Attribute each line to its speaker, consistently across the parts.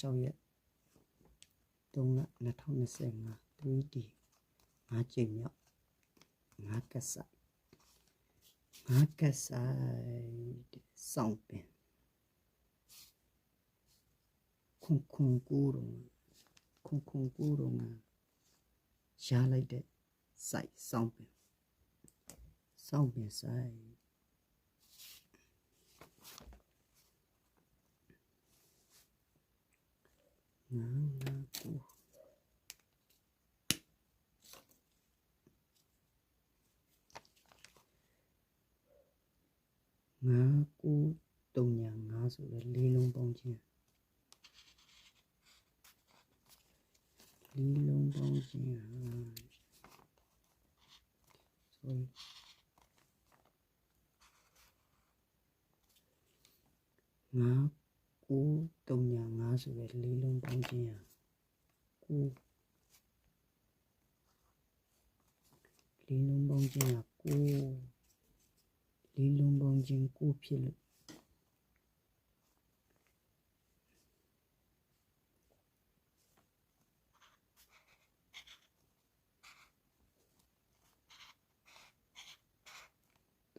Speaker 1: 16ရက်3လ2025 3D ငါးကြိမ်မြောက်ငါးကက်ဆိုင်ငါးကက်ဆိုင်စောင့်ပင်ခုန်ခုန်ကူတော့ခုန်ခုန်ကူတော့ငါရှားလိုက်တဲ့ စိုက်စောင့်ပင်စောင့်ပင်စိုက်ငါငါကူငါးကို တုံညာငါးဆိုတဲ့လေးလုံးပေါင်းခြင်းလေးလုံးပေါင်းခြင်းဟာ sorry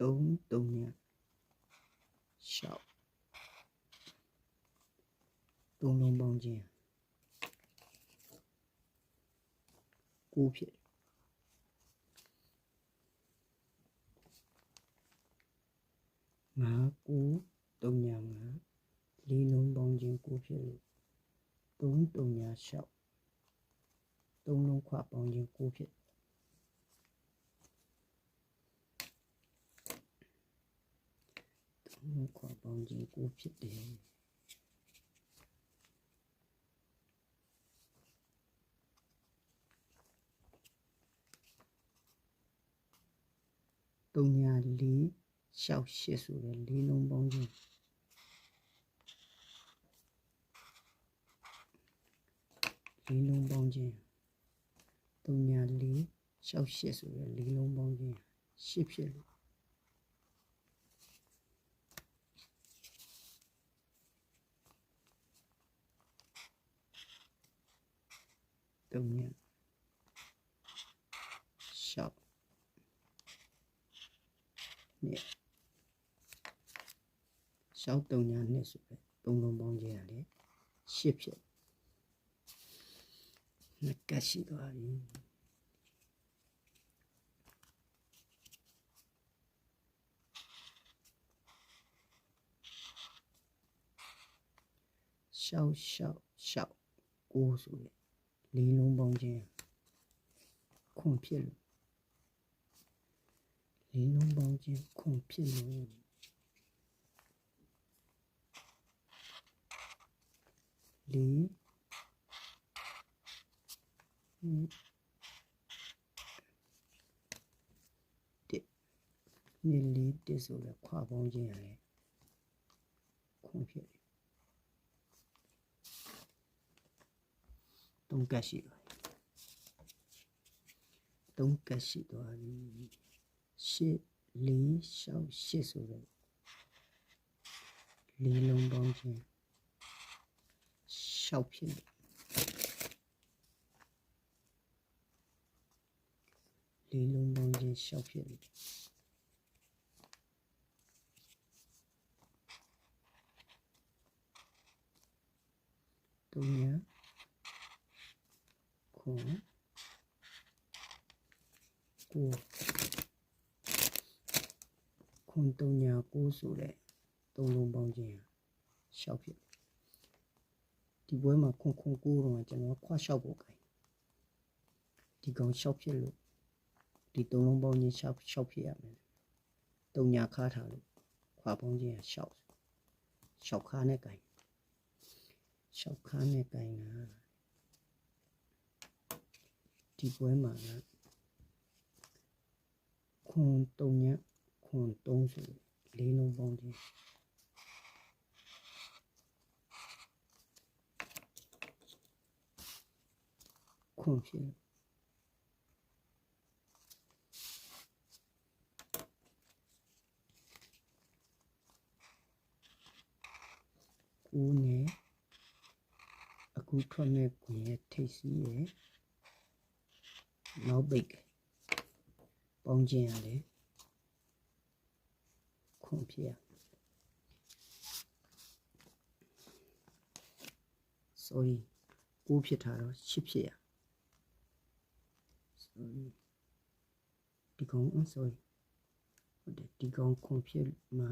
Speaker 1: ငါးကိုတုံညာငါးဆိုတဲ့လေးလုံးပေါ င်းခြင်းဟာကိုလေးလုံးပေါင်းခြင်းဟာကိုလေးလုံးပေါင်းခြင်းကိုဖြစ်လို့သုံးသုံးညရှောက်သုံးလုံးပေါင်းခြင်းကိုဖြစ် 3ညာ4 68ဆိုတဲ့လေးလုံးပေါင်းခြင်းလေးလုံးပေါင်းခြင်း3ညာ4 68ဆိုတဲ့လေးလုံးပေါင်းခြင်း8ဖြစ်လို့3ညာ ရှောက်တုံညနှစ်ဆိုပဲသုံးလုံးပေါင်းခြင်းရတယ်ရှစ်ဖြစ်နှစ်ကတ်ရှိသွားပြီရှောက်ရှောက်ရှောက်ကိုဆိုတဲ့လေးလုံးပေါင်းခြင်းခွန်ဖြစ်လို့လေးလုံးပေါင်းခြင်းခွန်ဖြစ်လို့ လေးဟင်းတစ်နေလေးတစ်ဆိုတဲ့ခွာပေါင်းခြင်းရတယ်ခွန်ဖြစ်တယ်သုံးကတ်ရှိသွားပြီသုံးကတ်ရှိသွားပြီရှစ်လေးရှောက်ရှစ်ဆိုတဲ့လေးလုံးပေါင်းခြင်း ရှောက်ဖြစ်တယ်လေးလုံးပေါင်းခြင်းရှောက်ဖြစ်တယ်သုံးညာခွန်ကိုခွ ဒီပွဲမှာခွန်ခွန်ကိုတော့ကျွန်တော်ခွာရှောက်ဖို့ခိုင်းဒီကောင်ရှောက်ဖြစ်လို့ဒီသုံးလုံးပေါင်းခြင်းရှောက်ရှောက်ဖြစ်ရမယ်သုံးညာခါထားလို့ခွာပေါင်းခြင်းရှောက်ရှောက်ခါနဲ့ခိုင်းရှောက်ခါနဲ့ခိုင်းတာဒီပွဲမှာကခွန်တုံညခွန်တုံးဆိုလေးလုံးပေါင်းခြင်း ခွန်ဖြစ်ကိုနဲ့အခုထွက်မဲ့ကွင်ရဲ့ထိပ်စီးရဲ့နောက်ပိတ်ပေါင်းခြင်းရတယ်ခွန်ဖြစ်ရ sorry ကိုဖြစ်တာတော့ရှစ်ဖြစ်ရ sorry ဒီကောင် sorry ဟုတ်တယ်ဒီကောင်ခွန်ဖြစ်မှာ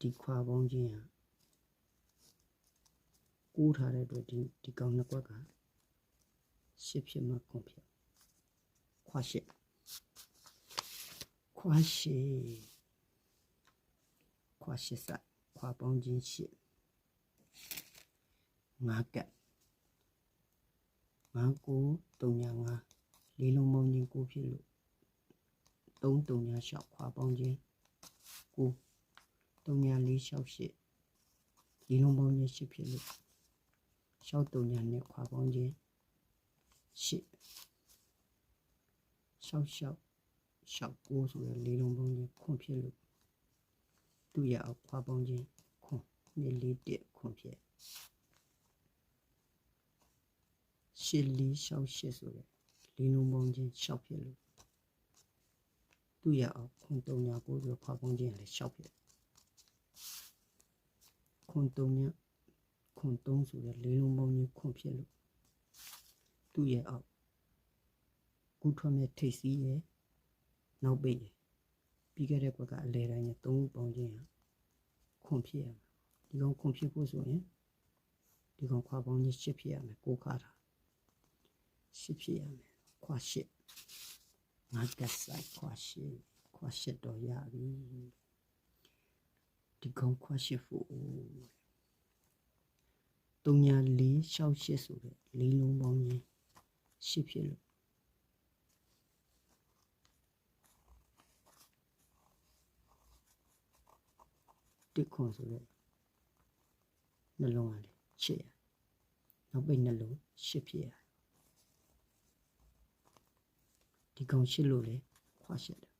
Speaker 1: ဒီခွာပေါင်းခြင်းဟာကိုးထားတဲ့အတွက်ဒီဒီကောင်နှစ်ကွက်ကရှစ်ဖြစ်မှာခွန်ဖြစ်ခွာရှစ်ခွာရှစ်ခွာရှစ်စိုက်ခွာပေါင်းခြင်းရှစ်ငါးကက်ငါးကိုတုံညာငါး လေးလုံးပေါင်းခြင်းကိုဖြစ်လို့သုံးတုံညာလျှောက်ခွာပေါင်းခြင်းကိုတုံညာလေးလျှောက်ရှစ်လေးလုံးပေါင်းခြင်းရှစ်ဖြစ်လို့လျှောက်တုံညာနဲ့ခွာပေါင်းခြင်းရှစ်လျှောက်လျှောက်လျှောက်ကိုဆိုရယ်လေးလုံးပေါင်းခြင်းခွန်ဖြစ်လို့သူ့ရအောင်ခွာပေါင်းခြင်းခွန်နှစ်လေးတက်ခွန်ဖြစ်ရှစ်လေးလျှောက်ရှစ်ဆိုရယ် လေးလုံးပေါင်းခြင်းလျှောက်ဖြစ်လို့သူ့ရအောင်ခွန်တုံညာကိုဆိုရယ်ခွာပေါင်းခြင်းလည်းလျှောက်ဖြစ်ခွန်တုံညာခွန်သုံးဆိုရယ်လေးလုံးပေါင်းခြင်းခွန်ဖြစ်လို့သူ့ရဲ့အောက်ကုထွက်မဲ့ထိတ်စီးရဲ့နောက်ပိတ်ရဲ့ပြီးခဲ့တဲ့ဘက်ကအလဲတိုင်းရဲ့သုံးခုပေါင်းခြင်းဟာခွန်ဖြစ်ရမှာဒီကောင်ခွန်ဖြစ်ဖို့ဆိုရင်ဒီကောင်ခွာပေါင်းခြင်းရှစ်ဖြစ်ရမယ်ကိုခါတာရှစ်ဖြစ်ရမယ် ခွာရှစ်ငါကဆိုင်ခွာရှစ်ခွာရှစ်တော့ရပြီဒီကောင်ခွာရှစ်ဖို့တုံညာလေးရှောက်ရှစ်ဆိုတဲ့လေးလုံးပေါင်းခြင်းရှစ်ဖြစ်လို့တစ်ခွန်ဆိုတဲ့နှလုံးကလေရှစ်ရနောက်ပိတ်နှလုံးရှစ်ဖြစ်ရ ဒီကောင်ရှစ်လို့လေခွာရှစ်တယ်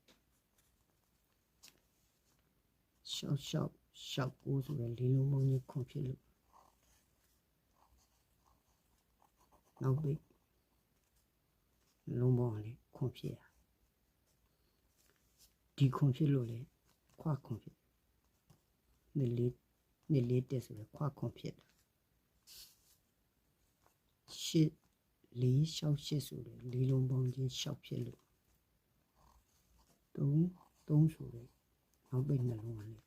Speaker 1: ရှောက်ရှောက်ရှောက်ကိုဆိုတဲ့လေးလုံးပေါင်းခြင်းခွန်ဖြစ်လို့နောက်ပိတ်လုံးပေါင်းလေခွန်ဖြစ်ရဒီခွန်ဖြစ်လို့လေခွာခွန်ဖြစ်နှစ်လေးနှစ်လေးတက်ဆိုလေခွာခွန်ဖြစ်တာရှစ် လေးရှောက်ရှစ်ဆိုလေလေးလုံးပေါင်းခြင်းရှောက်ဖြစ်လို့သုံးသုံးဆိုလေနောက်ပိတ်နှလုံးကလေ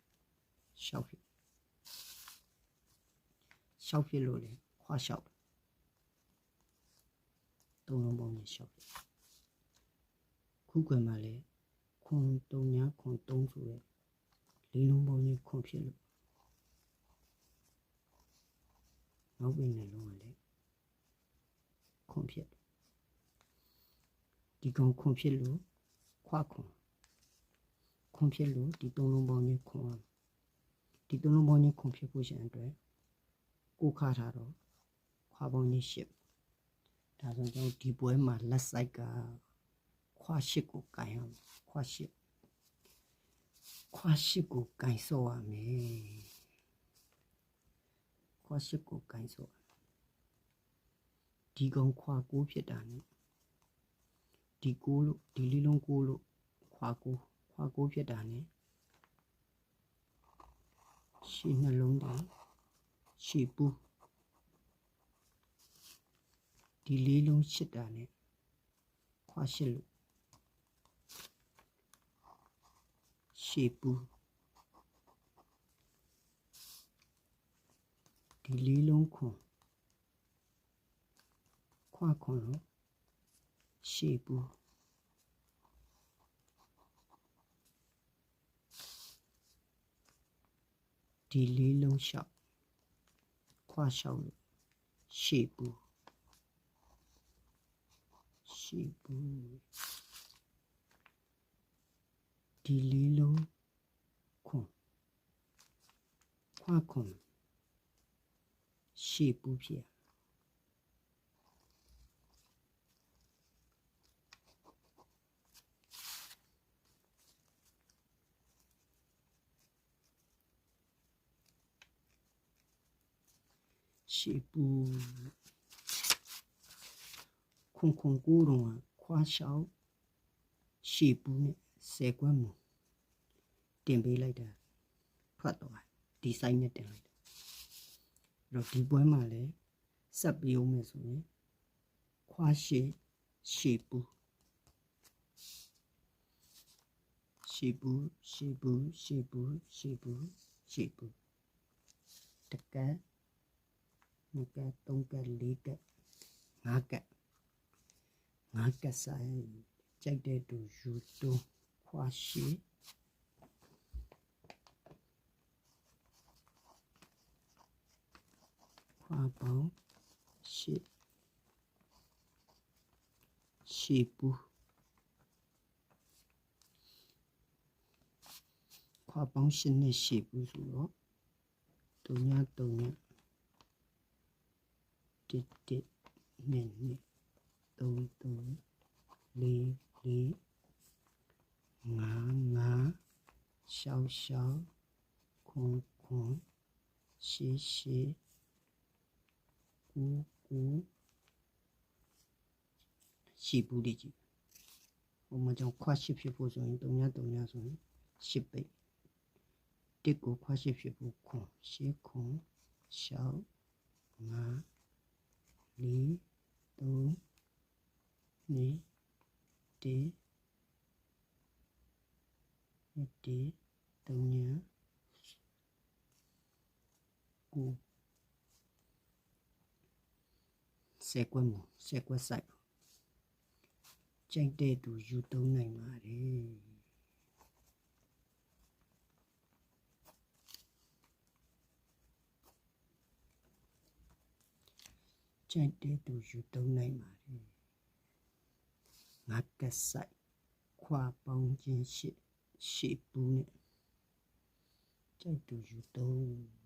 Speaker 1: ရှောက်ဖြစ်ရှောက်ဖြစ်လို့လေခွာရှောက်သုံးလုံးပေါင်းနဲ့ရှောက်တယ်ခုကွယ်မှာလည်းခွန်တုံညာခွန်သုံးဆိုရဲလေးလုံးပေါင်းနဲ့ခွန်ဖြစ်လို့နောက်ပိနဲ့လုံးကလည်း ခွန်ဖြစ်ဒီကောင်ခွန်ဖြစ်လို့ခွာခွန်ခွန်ဖြစ်လို့ဒီသုံးလုံးပေါင်းနဲ့ခွန်အောင်ဒီသုံးလုံးပေါင်းနဲ့ခွန်ဖြစ်ဖို့ရှင်အတွက်ကိုခါထားတော့ခွာပေါင်းနဲ့ရှစ်ဒါဆိုကျွန်တော်ဒီပွဲမှာလက်စိုက်ကခွာရှစ်ကိုကင်အောင်ခွာရှစ်ခွာရှစ်ကိုကင်ဆော့ရမယ်ခွာရှစ်ကိုကင်ဆော့ ဒီကောင်ခွာကိုဖြစ်တာ ਨੇ ဒီကိုလို့ဒီလေးလုံးကိုလို့ခွာကိုခွာကိုဖြစ်တာ ਨੇ ရှင်းနှလုံးတည်းရှေ့ပူးဒီလေးလုံးရှစ်တာနဲ့ခွာရှစ်လို့ရှေ့ပူဒီလေးလုံးခွန် ခွာခွန်လို့ရှေ့ပူဒီလေးလုံးလျှောက်ခွာလျှောက်လို့ရှေ့ပူရှိဘူးဒီလေးလုံးခွန်ခွာခွန်ရှိဘူးဖြစ် ရှိပုခုံခုံကူရုံခွာရှောက်ရှိပုနဲ့ဆယ်ကွန်းမူတင်ပေးလိုက်တာဖတ်သွားဒီဆိုင်နဲ့တင်လိုက်တာအဲ့တော့ဒီပွဲမှာလည်းဆက်ပြီးအောင်မယ်ဆိုရင်ခွာရှိရှိပုရှိပုရှိပုရှိပုရှိပုရှိပုတကယ် 2ကက်3ကက်4ကက်5ကက်5ကက်ဆိုင်ကြိုက်တဲ့သူယူတွန်းခွာရှိခွာပေါင်းရှိရှိပူခွာပေါင်းရှိနဲ့ရှိပူဆိုတော့တုံညတုံည တစ်တစ်နှစ်နှစ်သုံးသုံးလေးလေးငါးငါးရှောက်ရှောက်ခွန်ခွန်ရှေရှေကူကူရှိဘူးဒီကြီးဟိုမှာကြောင့်ခွာရှိဖြစ်ဖို့ဆိုရင်တုံညာတုံညာဆိုရင်ရှစ်ပိ တ်တစ်ကိုခွာရှိဖြစ်ဖို့ခွန်ရှေခွန်ရှောက်ငါးလေးသုံးနှစ်တေနှစ်တေသုံးညာ ကိုစက်ကွက်မစက်ကွက်ဆိုင်ကြိုက်တဲ့သူယူသုံးနိုင်ပါတယ်ကြိုက်တဲ့သူယူသုံးနိုင်ပါတယ်ငါကက်ဆိုင်ခွာပေါင်းခြင်းရှိရှေ့ပူးနဲ့ကြိုက်သူယူသုံး